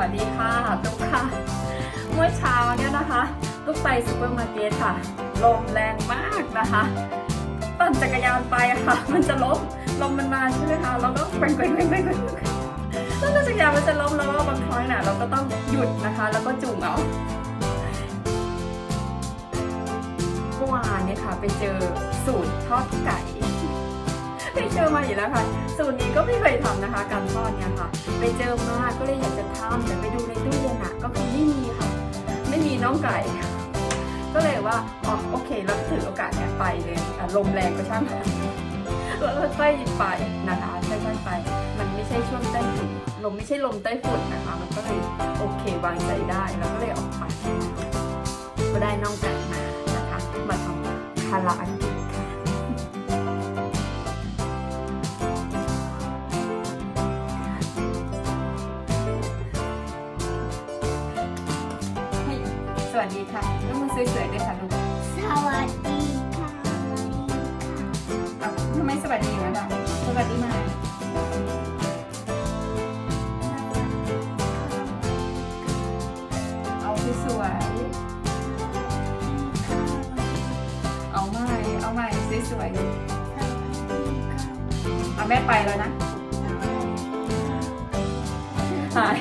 วัสดีค่ะตุ๊กค่ะ เมื่อเช้าเนี่ยนะคะตุ๊กไปซูเปอร์มาร์เก็ตค่ะ ลมแรงมากนะคะปั่นจักรยานไปค่ะ มันจะล้มลมมันมาใช่ไหมคะแล้วก็แกว่งแกว่งแกว่งม่แล้วจักรยานมันจะล้มแล้วก็บางครั้งน่ะเราก็ต้องหยุดนะคะ แล้วก็จุ่มเอาเมื่อวานเนี่ยค่ะ ไปเจอสูตรทอดไก่ ไปเจอมาอีกแล้วค่ะ สูตรนี้ก็ไม่เคยทำนะคะ การทอดเนี่ยค่ะ ไปเจอมาก็เลยอยากจะทำแต่ไปดูในตู้เย็นอะก็คือไม่มีค่ะ ไม่มีน้องไก่ ก็เลยว่าอ๋อโอเคแล้วถือโอกาสเนี่ยไปเลยลมแรงก็ช่างแล้วค่อยๆไปนะคะค่อยๆไป มันไม่ใช่ช่วงใต้ฝุ่นลมไม่ใช่ลมใต้ฝุ่นนะคะ มันก็เลยโอเควางใจได้แล้วก็เลยออกไปก็ได้น้องไก่มานะคะ มาทำคาราอัง สวัสดีค่ะต้องมาสวยๆด้วยค่ะลูกสวัสดีค่ะเอาทำไมสวัสดีนะล่ะสวัสดีมาเอาสวยๆเอาใหม่เอาใหม่สวยๆลูกเอาแม่ไปแล้วนะหาย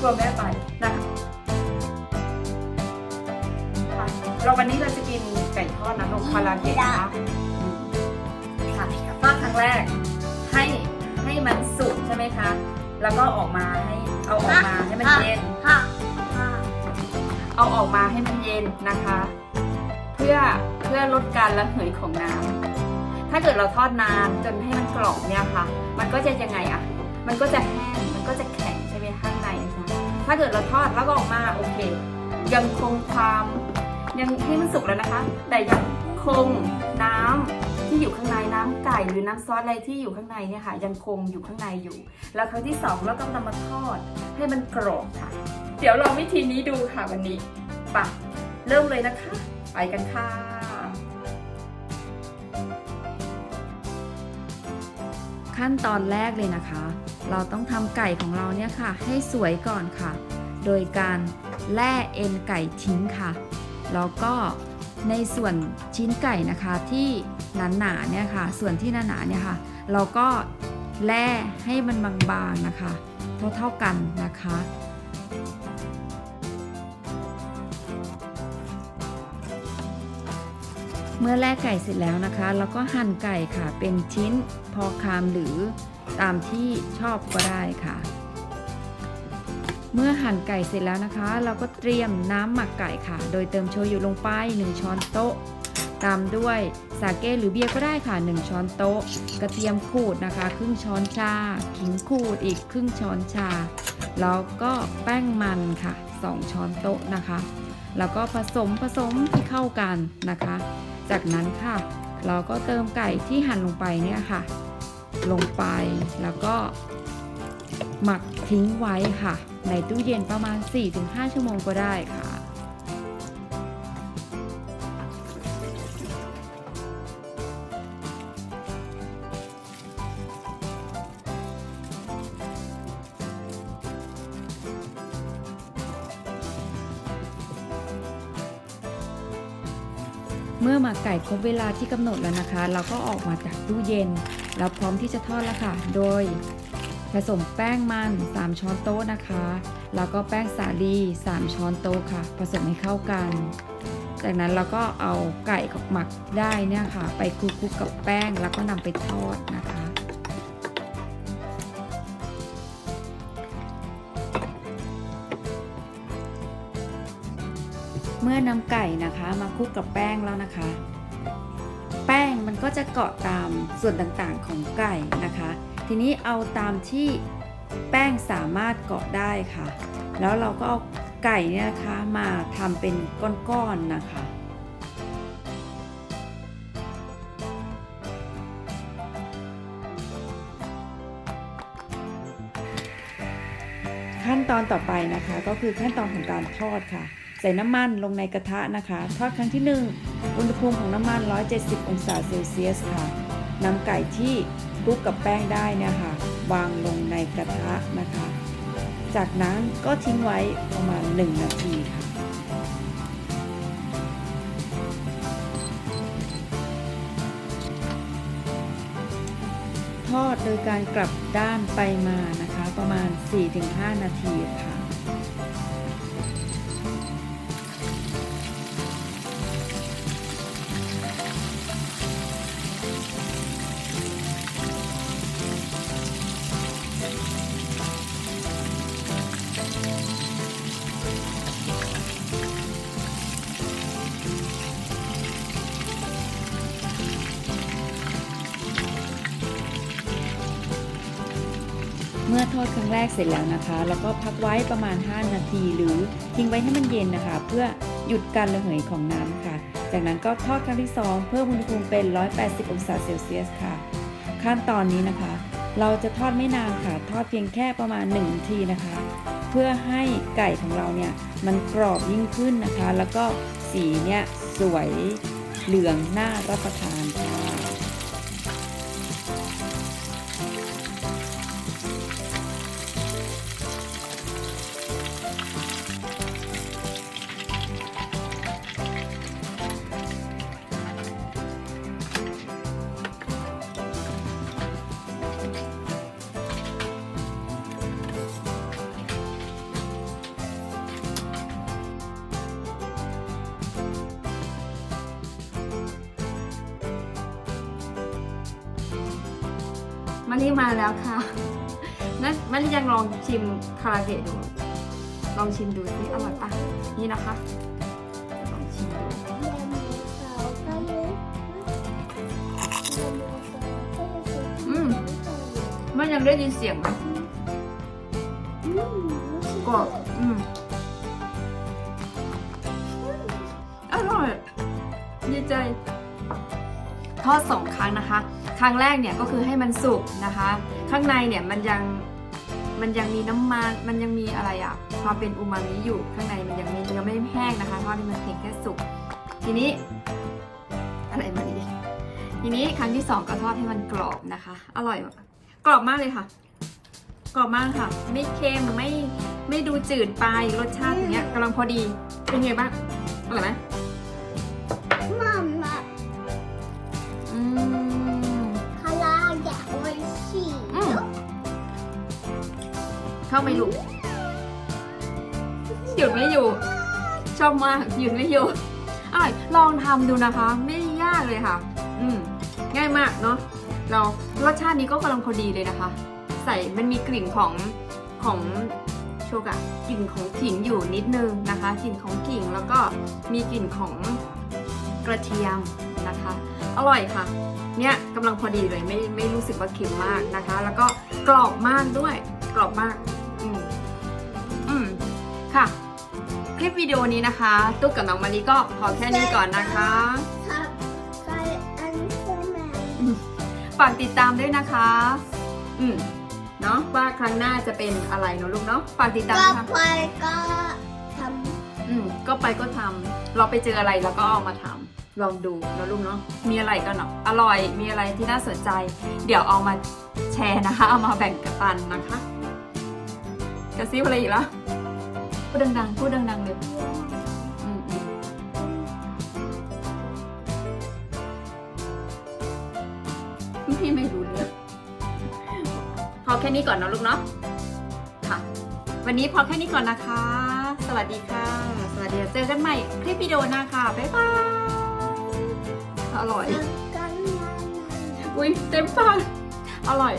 กลัวแม่ไปนะคะ เราวันนี้เราจะกินไก่ทอดนะลูกคาราเกะนะคะอืมค่ะทอดครั้งแรก ให้ให้มันสุกใช่ไหมคะ แล้วก็ออกมาให้เอาออกมาให้มันเย็นค่ะค่ะเอาออกมาให้มันเย็นนะคะ เพื่อเพื่อลดการระเหยของน้ำถ้าเกิดเราทอดนานจนให้มันกรอบเนี่ยค่ะ มันก็จะยังไงอะมันก็จะแห้งมันก็จะแข็งใช่ไหมข้างในนะคะถ้าเกิดเราทอดแล้วก็ออกมาโอเค ยังคงความ ยังให้มันสุกแล้วนะคะ แต่ยังคงน้ำที่อยู่ข้างในน้ำไก่หรือน้ำซอสอะไรที่อยู่ข้างในเนี่ยค่ะ ยังคงอยู่ข้างในอยู่ แล้วครั้งที่สองเราก็นำมาทอดให้มันกรอบค่ะ เดี๋ยวลองวิธีนี้ดูค่ะวันนี้ปะเริ่มเลยนะคะ ไปกันค่ะขั้นตอนแรกเลยนะคะ เราต้องทำไก่ของเราเนี่ยค่ะ ให้สวยก่อนค่ะ โดยการแล่เอ็นไก่ทิ้งค่ะ แล้วก็ในส่วนชิ้นไก่นะคะที่หนาๆเนี่ยค่ะ ส่วนที่หนาๆเนี่ยค่ะ เราก็แล่ให้มันบางๆนะคะ เท่าๆกันนะคะเมื่อแล่ไก่เสร็จแล้วนะคะ เราก็หั่นไก่ค่ะเป็นชิ้นพอคามหรือตามที่ชอบก็ได้ค่ะ เมื่อหั่นไก่เสร็จแล้วนะคะ เราก็เตรียมน้ำหมักไก่ค่ะ โดยเติมโชยุลงไป 1 ช้อนโต๊ะ ตามด้วยสาเกหรือเบียร์ก็ได้ค่ะ 1 ช้อนโต๊ะ กระเทียมขูดนะคะ ครึ่งช้อนชา ขิงขูดอีกครึ่งช้อนชา แล้วก็แป้งมันค่ะ 2 ช้อนโต๊ะนะคะ แล้วก็ผสมผสมที่เข้ากันนะคะ จากนั้นค่ะ เราก็เติมไก่ที่หั่นลงไปเนี่ยค่ะ ลงไปแล้วก็หมักทิ้งไว้ค่ะ ในตู้เย็นประมาณ 4-5 ชั่วโมงก็ได้ค่ะ เมื่อหมักไก่ครบเวลาที่กำหนดแล้วนะคะ เราก็ออกมาจากตู้เย็น แล้วพร้อมที่จะทอดแล้วค่ะ โดย ผสมแป้งมัน 3 ช้อนโต๊ะนะคะ แล้วก็แป้งสาลี 3 ช้อนโต๊ะค่ะ ผสมให้เข้ากัน จากนั้นเราก็เอาไก่กับหมักได้เนี่ยค่ะ ไปคลุกๆกับแป้งแล้วก็นำไปทอดนะคะ เมื่อนำไก่นะคะมาคลุกกับแป้งแล้วนะคะ แป้งมันก็จะเกาะตามส่วนต่างๆของไก่นะคะ ทีนี้เอาตามที่แป้งสามารถเกาะได้ค่ะ แล้วเราก็เอาไก่เนี่ยนะคะมาทำเป็นก้อนๆนะคะขั้นตอนต่อไปนะคะก็คือขั้นตอนของการทอดค่ะ ใส่น้ำมันลงในกระทะนะคะ ทอดครั้งที่ 1 อุณหภูมิของน้ำมัน 170 องศาเซลเซียสค่ะ นำไก่ที่คลุกกับแป้งได้นะคะ วางลงในกระทะนะคะ จากนั้นก็ทิ้งไว้ประมาณ 1 นาทีค่ะ ทอดโดยการกลับด้านไปมานะคะ ประมาณ 4-5 นาทีค่ะ ทอดครั้งแรกเสร็จแล้วนะคะ แล้วก็พักไว้ประมาณ 5 นาที หรือทิ้งไว้ให้มันเย็นนะคะ เพื่อหยุดการระเหยของน้ำค่ะ จากนั้นก็ทอดครั้งที่ 2 เพิ่มอุณหภูมิเป็น 180 องศาเซลเซียสค่ะ ขั้นตอนนี้นะคะ เราจะทอดไม่นานค่ะ ทอดเพียงแค่ประมาณ1นาทีนะคะ เพื่อให้ไก่ของเราเนี่ยมันกรอบยิ่งขึ้นนะคะ แล้วก็สีเนี่ยสวยเหลืองน่ารับประทานค่ะ มารีมาแล้วค่ะนั่นมันยังลองชิมคาราเกะดู ลองชิมดูสิอร่อยปะนี่นะคะ ลองชิมดูอืมมันยังได้ยินเสียงไหมกรอบอืมอร่อยดีใจ ทอดสองครั้งนะคะ ครั้งแรกเนี่ยก็คือให้มันสุกนะคะ ข้างในเนี่ยมันยังมันยังมีน้ำมันมันยังมีอะไรอะความเป็นอูมามิอยู่ข้างในมันยังไม่ยังไม่แห้งนะคะทอดนี่มันเพียงแค่สุกทีนี้อะไรมาดีทีนี้ครั้งที่สองก็ทอดให้มันกรอบนะคะ อร่อยกรอบมากเลยค่ะ กรอบมากค่ะ ไม่เค็มไม่ไม่ดูจืดไปรสชาติอย่างเงี้ยกำลังพอดีเป็นไงบ้างอร่อยไหม เข้าไม่ลูกหยุดไม่อยู่ ชอบมากหยุดไม่อยู่อร่อยลองทำดูนะคะ ไม่ยากเลยค่ะ อืมง่ายมากเนาะเรารสชาตินี้ก็กำลังพอดีเลยนะคะ ใส่มันมีกลิ่นของของโชกะกลิ่นของขิงอยู่นิดนึงนะคะกลิ่นของขิงแล้วก็มีกลิ่นของกระเทียมนะคะ อร่อยค่ะ เนี่ยกำลังพอดีเลยไม่ไม่รู้สึกว่าเค็มมากนะคะ แล้วก็กรอบมากด้วยกรอบมาก คลิปวิดีโอนี้นะคะ ตุ๊กกับน้องมารีก็พอแค่นี้ก่อนนะคะ ครับใส่อันเซอร์แมนฝากติดตามด้วยนะคะ อืมเนาะว่าครั้งหน้าจะเป็นอะไรเนอะลูกเนาะฝากติดตามก็นะคะไปก็ทอืมก็ไปก็ทำเราไปเจออะไรเราก็เอามาทำลองดูเนอะลูกเนาะมีอะไรก็เนาะอร่อยมีอะไรที่น่าสนใจ เดี๋ยวเอามาแชร์นะคะ เอามาแบ่งกันปันนะคะ กระซิบอะไรอีกแล้ว พูดดังๆ พูดดังๆเลยอืมอืมพี่ไม่รู้เรื่องพอแค่นี้ก่อนเนอะลูกเนาะ ค่ะ วันนี้พอแค่นี้ก่อนนะคะ สวัสดีค่ะ สวัสดี เจอกันใหม่คลิปวิดีโอหน้าค่ะ บ๊ายบาย อร่อยำกันนะอุ้ยเต็มปากอร่อย